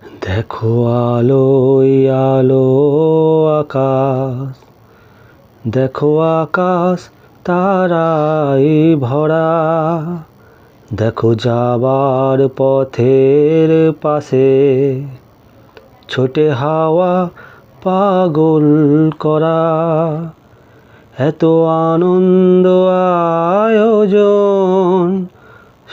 দেখো আলোয়, আলো আকাশ। দেখো আকাশ, তারাই ভরা। দেখো যাবার পথের পাশে। ছোটে হাওয়া, পাগল করা। এত আনন্দ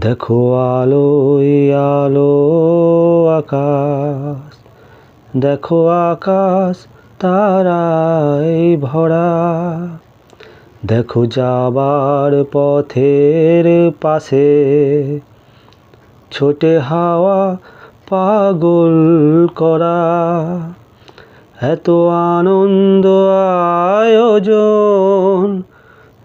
দেখো আলোয় আলো আকাশ। দেখো আকাশ, তারাই ভরা। দেখো যাবার পথের পাশে ছোটে হাওয়া পাগল করা। এত আনন্দ আয়োজন